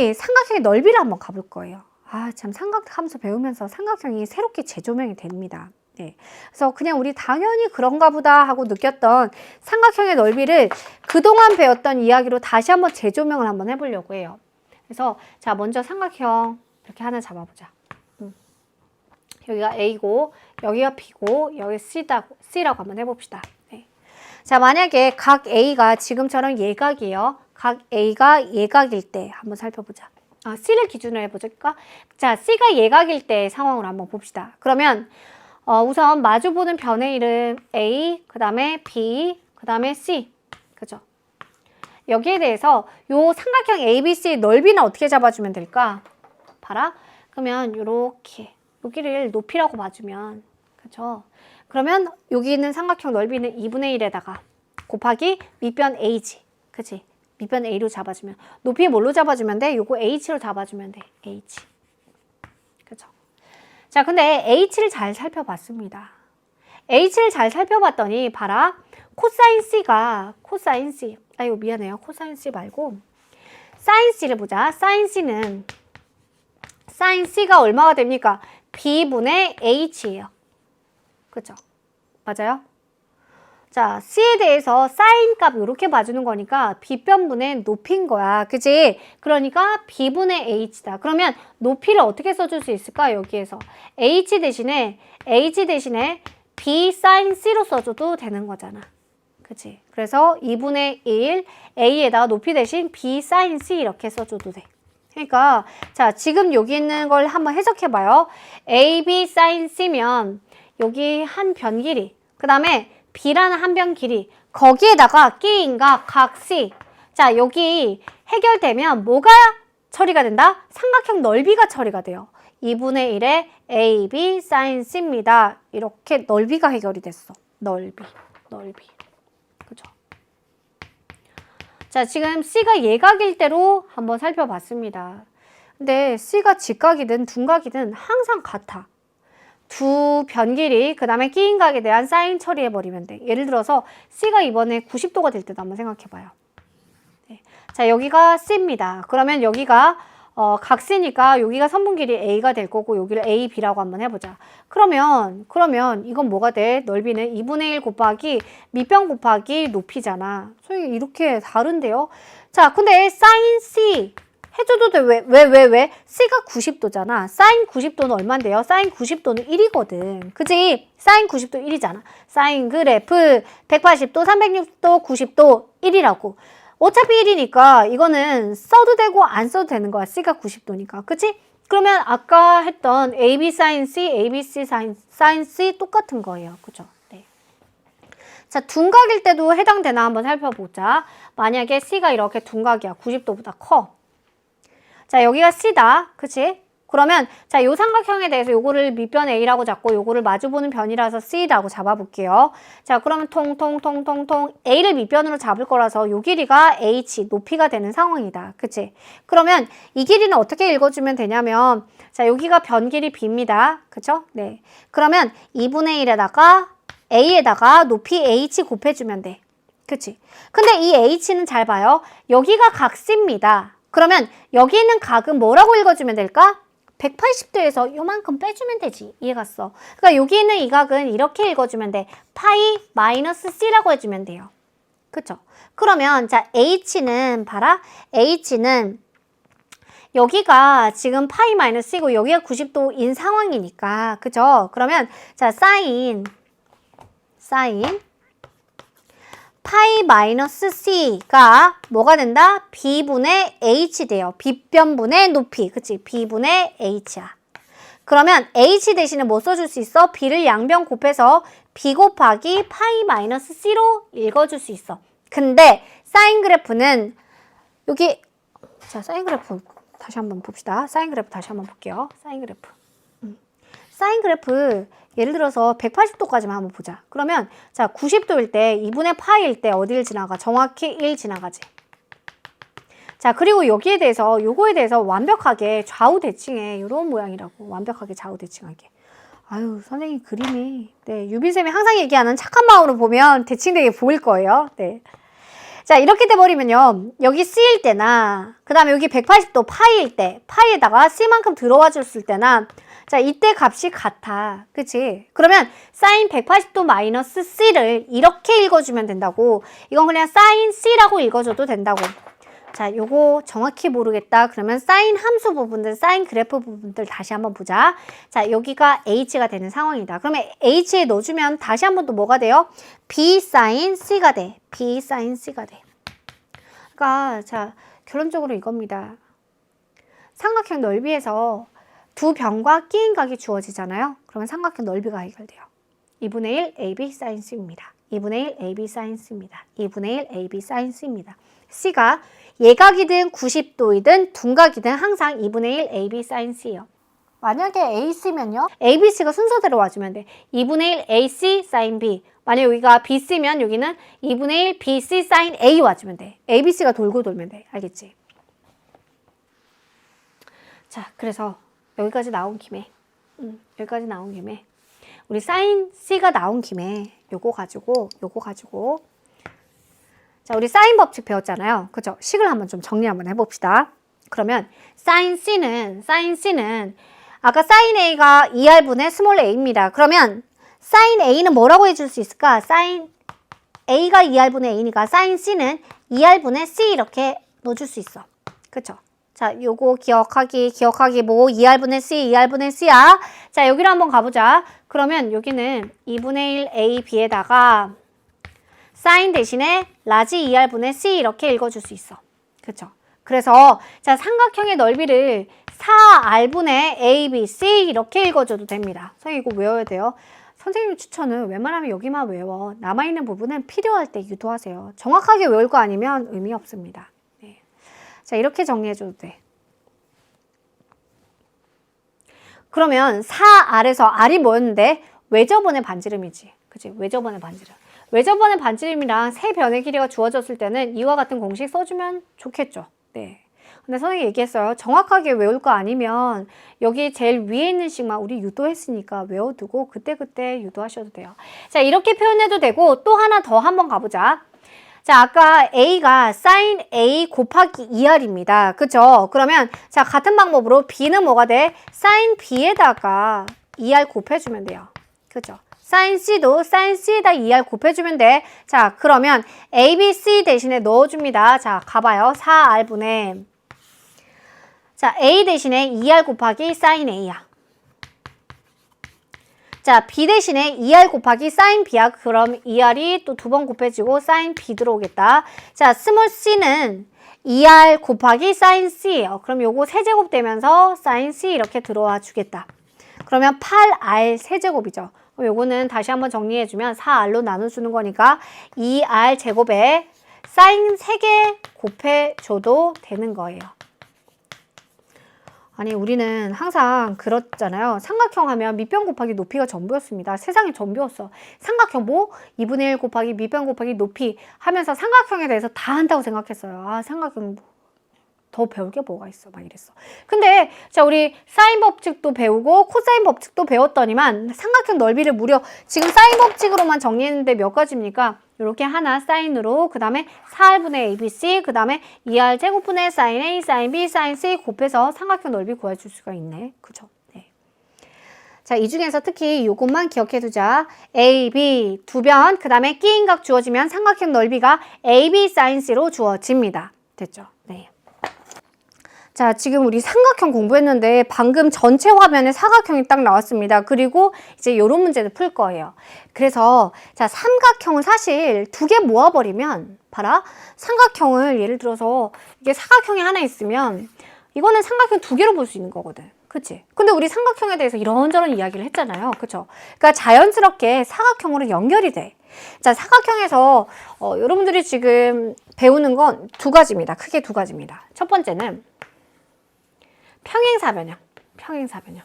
이 삼각형의 넓이를 한번 가볼 거예요. 아, 참 삼각함수 배우면서 삼각형이 새롭게 재조명이 됩니다. 네. 그래서 그냥 우리 당연히 그런가 보다 하고 느꼈던 삼각형의 넓이를 그동안 배웠던 이야기로 다시 한번 재조명을 한번 해보려고 해요. 그래서 자, 먼저 삼각형 이렇게 하나 잡아보자. 음. 여기가 A고 여기가 B고 여기 C다, C라고 한번 해봅시다. 네. 자, 만약에 각 A가 지금처럼 예각이에요. 각 A가 예각일 때 한번 살펴보자. 아, C를 기준으로 해보실까? 자, C가 예각일 때 상황을 한번 봅시다. 그러면 어, 우선 마주보는 변의 이름 A, 그 다음에 B, 그 다음에 C. 그죠? 여기에 대해서 요 삼각형 ABC 넓이는 어떻게 잡아주면 될까? 봐라. 그러면 요렇게 여기를 높이라고 봐주면 그죠? 그러면 여기 있는 삼각형 넓이는 2분의 1에다가 곱하기 밑변 A지. 그치? 밑변 A로 잡아주면 높이 뭘로 잡아주면 돼? 요거 H로 잡아주면 돼. H. 그죠? 자, 근데 H를 잘 살펴봤습니다. H를 잘 살펴봤더니 봐라. 코사인 C가 코사인 C. 아이고 미안해요. 코사인 C 말고 사인 C를 보자. 사인 C는 사인 C가 얼마가 됩니까? B분의 H예요. 그죠? 맞아요? 자, C에 대해서 사인 값 이렇게 봐주는 거니까 B변분의 높이인 거야. 그지? 그러니까 B분의 H다. 그러면 높이를 어떻게 써줄 수 있을까? 여기에서 H 대신에 H 대신에 B 사인 C로 써줘도 되는 거잖아. 그치? 그래서 2분의 1 A에다가 높이 대신 B 사인 C 이렇게 써줘도 돼. 그러니까 자 지금 여기 있는 걸 한번 해석해봐요. A, B 사인 C면 여기 한 변 길이 그 다음에 B라는 한 변 길이 거기에다가 끼인가 각 C 자 여기 해결되면 뭐가 처리가 된다? 삼각형 넓이가 처리가 돼요. 2분의 1에 A, B 사인 C입니다. 이렇게 넓이가 해결이 됐어. 넓이, 넓이. 그죠? 자, 지금 C가 예각일 때로 한번 살펴봤습니다. 근데 C가 직각이든 둔각이든 항상 같아. 두 변길이 그 다음에 끼인각에 대한 사인 처리해버리면 돼. 예를 들어서 C가 이번에 90도가 될 때도 한번 생각해봐요. 네. 자, 여기가 C입니다. 그러면 여기가 어, 각시니까 여기가 선분 길이 A가 될 거고 여기를 A, B라고 한번 해보자. 그러면 그러면 이건 뭐가 돼? 넓이는 2분의 1 곱하기 밑변 곱하기 높이잖아. 소위 이렇게 다른데요? 자, 근데 사인 C 해줘도 돼. 왜, 왜, 왜, 왜? C가 90도잖아. 사인 90도는 얼만데요? 사인 90도는 1이거든. 그지? 사인 90도 1이잖아. 사인 그래프 180도, 360도, 90도 1이라고. 어차피 1이니까 이거는 써도 되고 안 써도 되는 거야. C가 90도니까. 그치? 그러면 아까 했던 AB 사인 C, ABC 사인, 사인 C 똑같은 거예요. 그죠? 네. 자, 둔각일 때도 해당되나 한번 살펴보자. 만약에 C가 이렇게 둔각이야. 90도보다 커. 자, 여기가 C다. 그치? 그러면 자, 요 삼각형에 대해서 요거를 밑변 A라고 잡고 요거를 마주보는 변이라서 C라고 잡아볼게요. 자, 그러면 통통통통통 A를 밑변으로 잡을 거라서 요 길이가 H, 높이가 되는 상황이다. 그치? 그러면 이 길이는 어떻게 읽어주면 되냐면 자, 여기가 변 길이 B입니다. 그쵸? 네. 그러면 2분의 1에다가 A에다가 높이 H 곱해주면 돼. 그치? 근데 이 H는 잘 봐요. 여기가 각 C입니다. 그러면 여기 있는 각은 뭐라고 읽어주면 될까? 180도에서 요만큼 빼주면 되지. 이해갔어? 그러니까 여기 있는 이 각은 이렇게 읽어주면 돼. 파이 마이너스 C라고 해주면 돼요. 그쵸? 그러면 자 H는 봐라. H는 여기가 지금 파이 마이너스 C고 여기가 90도인 상황이니까 그죠? 그러면 자 사인 사인 파이 마이너스 C가 뭐가 된다? B분의 H 돼요. B변분의 높이. 그치? B분의 H야. 그러면 H 대신에 뭐 써줄 수 있어? B를 양변 곱해서 B 곱하기 파이 마이너스 C로 읽어줄 수 있어. 근데 사인 그래프는 여기 자 사인 그래프 다시 한번 봅시다. 사인 그래프 다시 한번 볼게요. 사인 그래프. 음. 사인 그래프 예를 들어서 180도까지만 한번 보자. 그러면 자 90도일 때 2분의 파일 때 어디를 지나가? 정확히 1 지나가지. 자 그리고 여기에 대해서 요거에 대해서 완벽하게 좌우 대칭해 이런 모양이라고 완벽하게 좌우 대칭하게. 아유 선생님 그림이 네 유빈 쌤이 항상 얘기하는 착한 마음으로 보면 대칭되게 보일 거예요. 네. 자, 이렇게 돼버리면요. 여기 C일 때나, 그 다음에 여기 180도 파이일 때, 파이에다가 C만큼 들어와 줬을 때나, 자, 이때 값이 같아. 그치? 그러면 사인 180도 마이너스 C를 이렇게 읽어주면 된다고. 이건 그냥 사인 C라고 읽어줘도 된다고. 자, 요거 정확히 모르겠다. 그러면 사인 함수 부분들, 사인 그래프 부분들 다시 한번 보자. 자, 여기가 H가 되는 상황이다. 그러면 H에 넣어주면 다시 한번 또 뭐가 돼요? B 사인 C가 돼. B 사인 C가 돼. 그러니까 자, 결론적으로 이겁니다. 삼각형 넓이에서 두 변과 끼인 각이 주어지잖아요. 그러면 삼각형 넓이가 해결돼요. 2분의 1 AB 사인 C입니다. 2분의 1 AB 사인 C입니다. 2분의 1 AB 사인 C입니다. C가 예각이든 90도이든 둔각이든 항상 2분의 1 AB 사인 C예요. 만약에 AC면요. ABC가 순서대로 와주면 돼. 2분의 1 AC 사인 B. 만약 여기가 BC면 여기는 2분의 1 BC 사인 A 와주면 돼. ABC가 돌고 돌면 돼. 알겠지? 자, 그래서 여기까지 나온 김에 음, 여기까지 나온 김에 우리 사인 C가 나온 김에 요거 가지고 요거 가지고 자, 우리 사인 법칙 배웠잖아요. 그죠? 식을 한번 좀 정리 한번 해봅시다. 그러면 사인 C는 사인 C는 아까 사인 A가 2R분의 스몰 a입니다. 그러면 사인 A는 뭐라고 해줄 수 있을까? 사인 A가 2R분의 A니까 사인 C는 2R분의 C 이렇게 넣어줄 수 있어. 그쵸? 자, 요거 기억하기, 기억하기 뭐 2R분의 C, 2R분의 C야. 자, 여기로 한번 가보자. 그러면 여기는 2분의 1 A, B에다가 사인 대신에 라지 2R분의 C 이렇게 읽어줄 수 있어. 그쵸? 그래서 자 삼각형의 넓이를 4R분의 ABC 이렇게 읽어줘도 됩니다. 선생님 이거 외워야 돼요. 선생님 추천은 웬만하면 여기만 외워. 남아있는 부분은 필요할 때 유도하세요. 정확하게 외울 거 아니면 의미 없습니다. 네. 자 이렇게 정리해줘도 돼. 그러면 4R에서 R이 뭐였는데? 외접원의 반지름이지. 그치? 외접원의 반지름. 외접원의 반지름이랑 세 변의 길이가 주어졌을 때는 이와 같은 공식 써주면 좋겠죠. 네. 근데 선생님이 얘기했어요. 정확하게 외울 거 아니면 여기 제일 위에 있는 식만 우리 유도했으니까 외워두고 그때그때 유도하셔도 돼요. 자, 이렇게 표현해도 되고 또 하나 더 한번 가보자. 자, 아까 A가 sin A 곱하기 2R입니다. 그쵸? 그러면 자, 같은 방법으로 B는 뭐가 돼? sin B에다가 2R 곱해주면 돼요. 그죠? sin C도 sin C에다 2R 곱해주면 돼. 자, 그러면 A, B, C 대신에 넣어줍니다. 자, 가봐요. 4R분의 자, A 대신에 2R 곱하기 sin A야. 자, B 대신에 2R 곱하기 sin B야. 그럼 2R이 또 두 번 곱해지고 sin B 들어오겠다. 자, 스몰 c는 2R 곱하기 sin C예요. 그럼 요거 세제곱 되면서 sin C 이렇게 들어와 주겠다. 그러면 8R 세제곱이죠. 요거는 다시 한번 정리해 주면 4R로 나눠 주는 거니까 2R 제곱에 sin 3개 곱해 줘도 되는 거예요. 아니 우리는 항상 그렇잖아요. 삼각형 하면 밑변 곱하기 높이가 전부였습니다. 세상에 전부였어. 삼각형 뭐 2분의 1 곱하기 밑변 곱하기 높이 하면서 삼각형에 대해서 다 한다고 생각했어요. 아 삼각형 뭐. 더 배울 게 뭐가 있어 막 이랬어. 근데 자 우리 사인 법칙도 배우고 코사인 법칙도 배웠더니만 삼각형 넓이를 무려 지금 사인 법칙으로만 정리했는데 몇 가지입니까? 이렇게 하나 사인으로 그 다음에 4R분의 ABC 그 다음에 2R 제곱분의 사인 A, 사인 B, 사인 C 곱해서 삼각형 넓이 구해줄 수가 있네. 그죠? 네. 자, 이 중에서 특히 이것만 기억해 두자. A, B 두 변, 그 다음에 끼인 각 주어지면 삼각형 넓이가 AB 사인 C로 주어집니다. 됐죠? 네. 자, 지금 우리 삼각형 공부했는데 방금 전체 화면에 사각형이 딱 나왔습니다. 그리고 이제 이런 문제를 풀 거예요. 그래서 자, 삼각형을 사실 두 개 모아버리면 봐라. 삼각형을 예를 들어서 이게 사각형이 하나 있으면 이거는 삼각형 두 개로 볼 수 있는 거거든. 그치? 근데 우리 삼각형에 대해서 이런저런 이야기를 했잖아요. 그쵸? 그러니까 자연스럽게 사각형으로 연결이 돼. 자, 사각형에서 어, 여러분들이 지금 배우는 건 두 가지입니다. 크게 두 가지입니다. 첫 번째는 평행사변형. 평행사변형.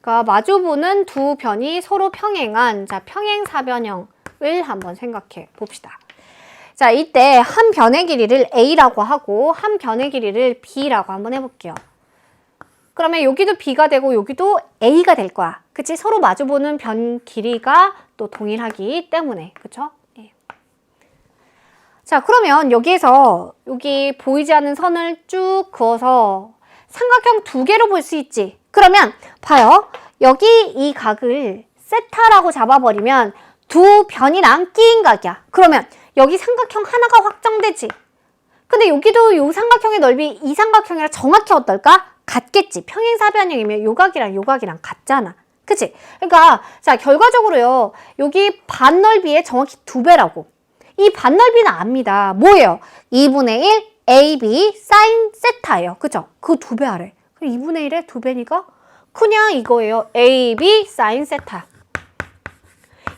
그러니까 마주보는 두 변이 서로 평행한 자 평행사변형을 한번 생각해 봅시다. 자 이때 한 변의 길이를 a라고 하고 한 변의 길이를 b라고 한번 해볼게요. 그러면 여기도 b가 되고 여기도 a가 될 거야. 그치? 서로 마주보는 변 길이가 또 동일하기 때문에 그쵸? 예. 자, 그러면 여기에서 여기 보이지 않는 선을 쭉 그어서 삼각형 두 개로 볼 수 있지. 그러면 봐요. 여기 이 각을 세타라고 잡아버리면 두 변이랑 끼인 각이야. 그러면 여기 삼각형 하나가 확정되지. 근데 여기도 요 삼각형의 넓이 이 삼각형이랑 정확히 어떨까? 같겠지. 평행사변형이면 요 각이랑 요 각이랑 같잖아. 그치? 그러니까 자 결과적으로요. 여기 반 넓이의 정확히 두 배라고. 이 반넓이는 압니다. 뭐예요? 2분의 1 AB 사인 세타예요. 그죠? 그 두 배 아래. 그럼 2분의 1의 두 배니까 그냥 이거예요. AB 사인 세타.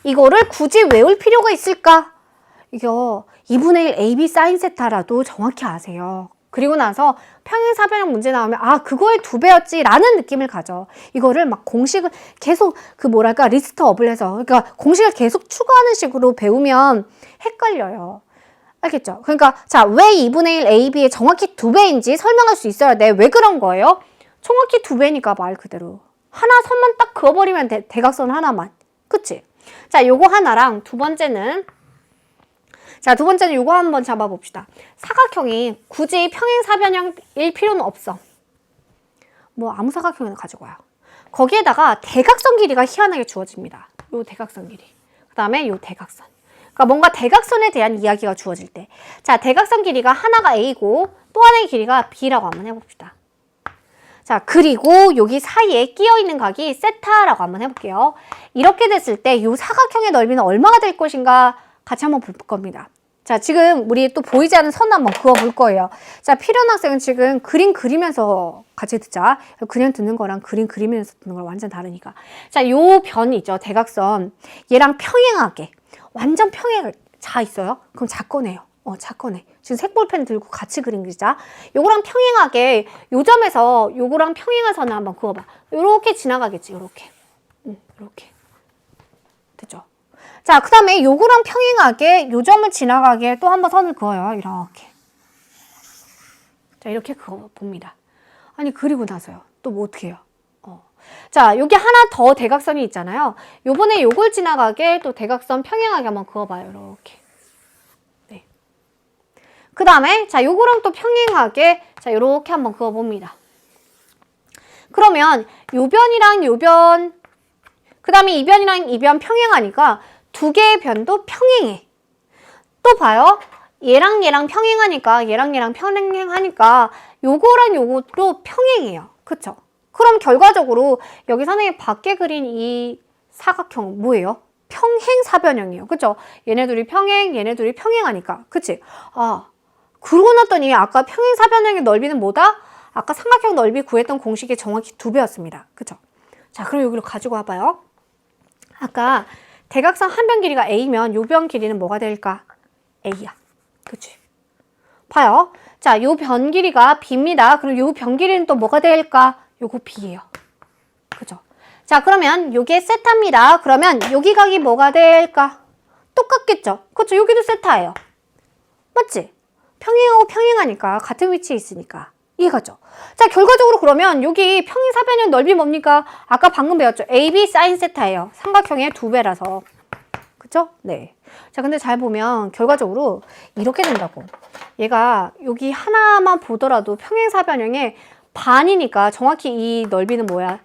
이거를 굳이 외울 필요가 있을까? 이거 2분의 1 AB 사인 세타라도 정확히 아세요. 그리고 나서 평행사변형 문제 나오면 아 그거의 두 배였지 라는 느낌을 가져 이거를 막 공식을 계속 그 뭐랄까 리스트 업을 해서 그러니까 공식을 계속 추가하는 식으로 배우면 헷갈려요 알겠죠? 그러니까 자 왜 2분의 1 AB의 정확히 두 배인지 설명할 수 있어야 돼 왜 그런 거예요? 정확히 두 배니까 말 그대로 하나 선만 딱 그어버리면 돼 대각선 하나만 그치? 자 요거 하나랑 두 번째는 자, 두 번째는 요거 한번 잡아봅시다. 사각형이 굳이 평행사변형일 필요는 없어. 뭐 아무 사각형이나 가지고 와요. 거기에다가 대각선 길이가 희한하게 주어집니다. 요 대각선 길이. 그 다음에 요 대각선. 그러니까 뭔가 대각선에 대한 이야기가 주어질 때. 자, 대각선 길이가 하나가 A고 또 하나의 길이가 B라고 한번 해봅시다. 자, 그리고 여기 사이에 끼어 있는 각이 세타라고 한번 해볼게요. 이렇게 됐을 때 이 사각형의 넓이는 얼마가 될 것인가 같이 한번 볼 겁니다. 자, 지금 우리 또 보이지 않는 선 한번 그어 볼 거예요. 자, 필요한 학생은 지금 그림 그리면서 같이 듣자. 그냥 듣는 거랑 그림 그리면서 듣는 거랑 완전 다르니까. 자, 요 변이 있죠. 대각선. 얘랑 평행하게. 완전 평행을 자 있어요. 그럼 작거네요. 어, 작거네. 지금 색볼펜 들고 같이 그리자. 요거랑 평행하게 요 점에서 요거랑 평행한 선을 한번 그어봐. 요렇게 지나가겠지. 요렇게. 응, 요렇게. 자, 그 다음에 요거랑 평행하게 요 점을 지나가게 또 한번 선을 그어요. 이렇게. 자, 이렇게 그어 봅니다. 아니, 그리고 나서요. 또 뭐 어떻게 해요? 어. 자, 여기 하나 더 대각선이 있잖아요. 요번에 요걸 지나가게 또 대각선 평행하게 한번 그어봐요. 이렇게. 네. 그 다음에, 자, 요거랑 또 평행하게, 자, 요렇게 한번 그어봅니다. 그러면 요 변이랑 요 변, 그 다음에 이 변이랑 이변 평행하니까 두 개의 변도 평행해. 또 봐요. 얘랑 얘랑 평행하니까 얘랑 얘랑 평행하니까 요거랑 요것도 평행해요. 그쵸? 그럼 결과적으로 여기 선생님 밖에 그린 이 사각형 뭐예요? 평행 사변형이에요. 그쵸? 얘네 둘이 평행, 얘네 둘이 평행하니까. 그치? 아, 그러고 났더니 아까 평행 사변형의 넓이는 뭐다? 아까 삼각형 넓이 구했던 공식이 정확히 두 배였습니다. 그쵸? 자, 그럼 여기로 가지고 와봐요. 아까 대각선 한 변 길이가 A면 요 변 길이는 뭐가 될까? A야. 그치? 봐요. 자, 요 변 길이가 B입니다. 그럼 요 변 길이는 또 뭐가 될까? 요거 B예요. 그죠? 자, 그러면 요게 세타입니다. 그러면 여기 각이 뭐가 될까? 똑같겠죠? 그쵸? 여기도 세타예요. 맞지? 평행하고 평행하니까 같은 위치에 있으니까. 이해가죠? 자, 결과적으로 그러면 여기 평행사변형 넓이 뭡니까? 아까 방금 배웠죠? AB 사인 세타예요. 삼각형의 두 배라서. 그쵸? 네. 자, 근데 잘 보면 결과적으로 이렇게 된다고. 얘가 여기 하나만 보더라도 평행사변형의 반이니까 정확히 이 넓이는 뭐야?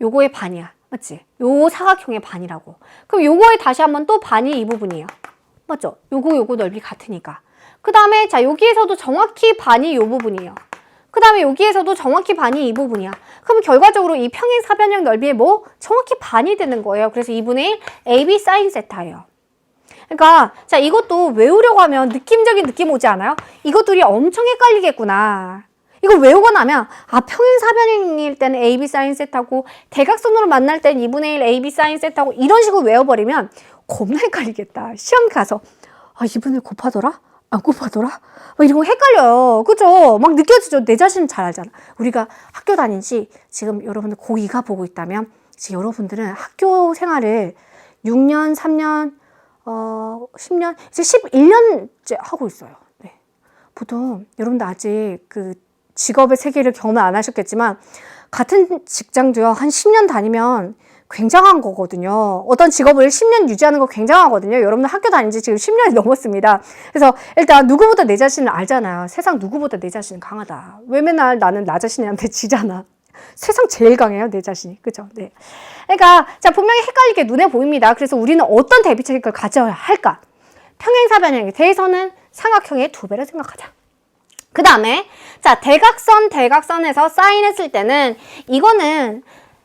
요거의 반이야. 맞지? 요 사각형의 반이라고. 그럼 요거의 다시 한번 또 반이 이 부분이에요. 맞죠? 요거 요거 넓이 같으니까. 그 다음에 자 여기에서도 정확히 반이 요 부분이에요. 그 다음에 여기에서도 정확히 반이 이 부분이야. 그럼 결과적으로 이 평행 사변형 넓이의 뭐? 정확히 반이 되는 거예요. 그래서 2분의 1 AB 사인 세타예요. 그러니까 자 이것도 외우려고 하면 느낌적인 느낌 오지 않아요? 이것들이 엄청 헷갈리겠구나. 이걸 외우고 나면 아 평행 사변형일 때는 AB 사인 세타고 대각선으로 만날 때는 2분의 1 AB 사인 세타고 이런 식으로 외워버리면 겁나 헷갈리겠다. 시험 가서 아 2분의 1 곱하더라? 안 곱하더라? 막 이런 거 헷갈려요. 그죠? 막 느껴지죠? 내 자신은 잘 알잖아. 우리가 학교 다닌 지 지금 여러분들 고2가 보고 있다면 지금 여러분들은 학교 생활을 6년, 3년, 어, 10년, 이제 11년째 하고 있어요. 네. 보통 여러분들 아직 그 직업의 세계를 경험 안 하셨겠지만 같은 직장도요. 한 10년 다니면 굉장한 거거든요. 어떤 직업을 10년 유지하는 거 굉장하거든요. 여러분들 학교 다닌 지 지금 10년이 넘었습니다. 그래서 일단 누구보다 내 자신을 알잖아요. 세상 누구보다 내 자신은 강하다. 왜 맨날 나는 나 자신한테 지잖아. 세상 제일 강해요, 내 자신이. 그죠? 네. 그러니까, 자, 분명히 헷갈리게 눈에 보입니다. 그래서 우리는 어떤 대비책을 가져야 할까? 평행사변형에 대해서는 삼각형의 두 배를 생각하자. 그 다음에, 자, 대각선, 대각선에서 사인했을 때는 이거는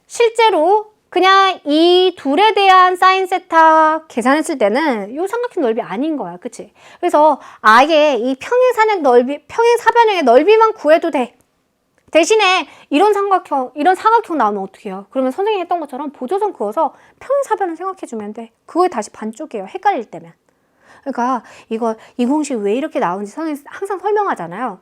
실제로 그냥 이 둘에 대한 사인 세타 계산했을 때는 이 삼각형 넓이 아닌 거야. 그치? 그래서 아예 이 평행사변 넓이, 평행사변형의 넓이만 구해도 돼. 대신에 이런 삼각형, 이런 사각형 나오면 어떻게 해요? 그러면 선생님이 했던 것처럼 보조선 그어서 평행사변을 생각해주면 돼. 그거에 다시 반쪽이에요. 헷갈릴 때면. 그러니까 이거 이 공식 왜 이렇게 나오는지 선생님 항상 설명하잖아요.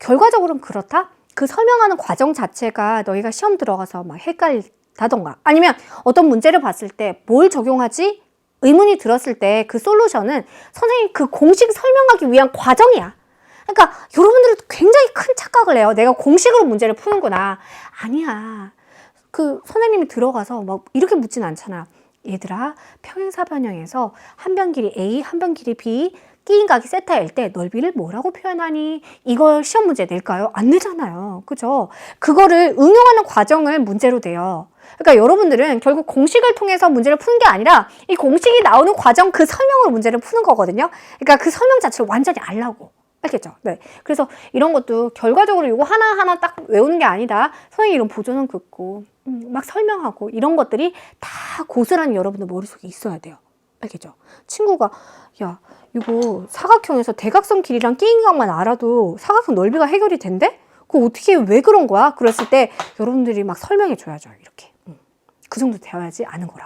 결과적으로는 그렇다. 그 설명하는 과정 자체가 너희가 시험 들어가서 막 헷갈리 다던가 아니면 어떤 문제를 봤을 때 뭘 적용하지 의문이 들었을 때 그 솔루션은 선생님 그 공식 설명하기 위한 과정이야. 그러니까 여러분들은 굉장히 큰 착각을 해요. 내가 공식으로 문제를 푸는구나. 아니야. 그 선생님이 들어가서 막 이렇게 묻진 않잖아. 얘들아, 평행사변형에서 한 변 길이 A, 한 변 길이 B, 끼인 각이 세타일 때 넓이를 뭐라고 표현하니? 이걸 시험 문제 낼까요? 안 내잖아요. 그죠? 그거를 응용하는 과정을 문제로 돼요. 그러니까 여러분들은 결국 공식을 통해서 문제를 푸는 게 아니라 이 공식이 나오는 과정 그 설명으로 문제를 푸는 거거든요. 그러니까 그 설명 자체를 완전히 알라고. 알겠죠? 네. 그래서 이런 것도 결과적으로 이거 하나하나 딱 외우는 게 아니다. 선생님 이런 보조는 긋고, 음, 막 설명하고, 이런 것들이 다 고스란히 여러분들 머릿속에 있어야 돼요. 알겠죠? 친구가, 야, 이거 사각형에서 대각선 길이랑 끼인 각만 알아도 사각형 넓이가 해결이 된대? 그거 어떻게, 왜 그런 거야? 그랬을 때 여러분들이 막 설명해 줘야죠. 이렇게. 음. 그 정도 되어야지 아는 거라고.